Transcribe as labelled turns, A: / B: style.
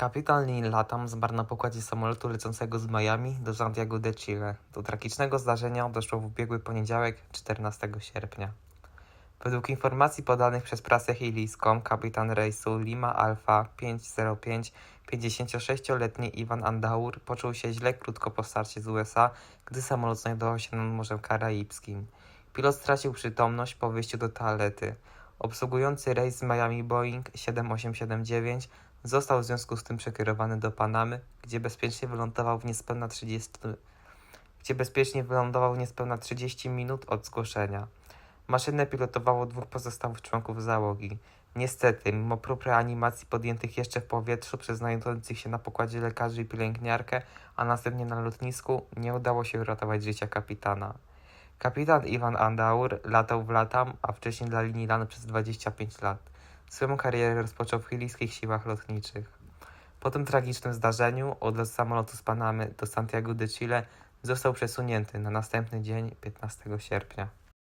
A: Kapitan Lin Latam zmarł na pokładzie samolotu lecącego z Miami do Santiago de Chile. Do tragicznego zdarzenia doszło w ubiegły poniedziałek, 14 sierpnia. Według informacji podanych przez prasę chilijską, kapitan rejsu Lima Alpha 505, 56-letni Iwan Andaur poczuł się źle krótko po starcie z USA, gdy samolot znajdował się nad Morzem Karaibskim. Pilot stracił przytomność po wyjściu do toalety. Obsługujący rejs z Miami Boeing 7879 został w związku z tym przekierowany do Panamy, gdzie bezpiecznie wylądował w niespełna 30, gdzie bezpiecznie wylądował w niespełna 30 minut od zgłoszenia. Maszynę pilotowało dwóch pozostałych członków załogi. Niestety, mimo prób reanimacji podjętych jeszcze w powietrzu przez znajdujących się na pokładzie lekarzy i pielęgniarkę, a następnie na lotnisku, nie udało się uratować życia kapitana. Kapitan Iwan Andaur latał w Latam, a wcześniej dla linii LAN przez 25 lat. Swoją karierę rozpoczął w chilijskich siłach lotniczych. Po tym tragicznym zdarzeniu odlot samolotu z Panamy do Santiago de Chile został przesunięty na następny dzień 15 sierpnia.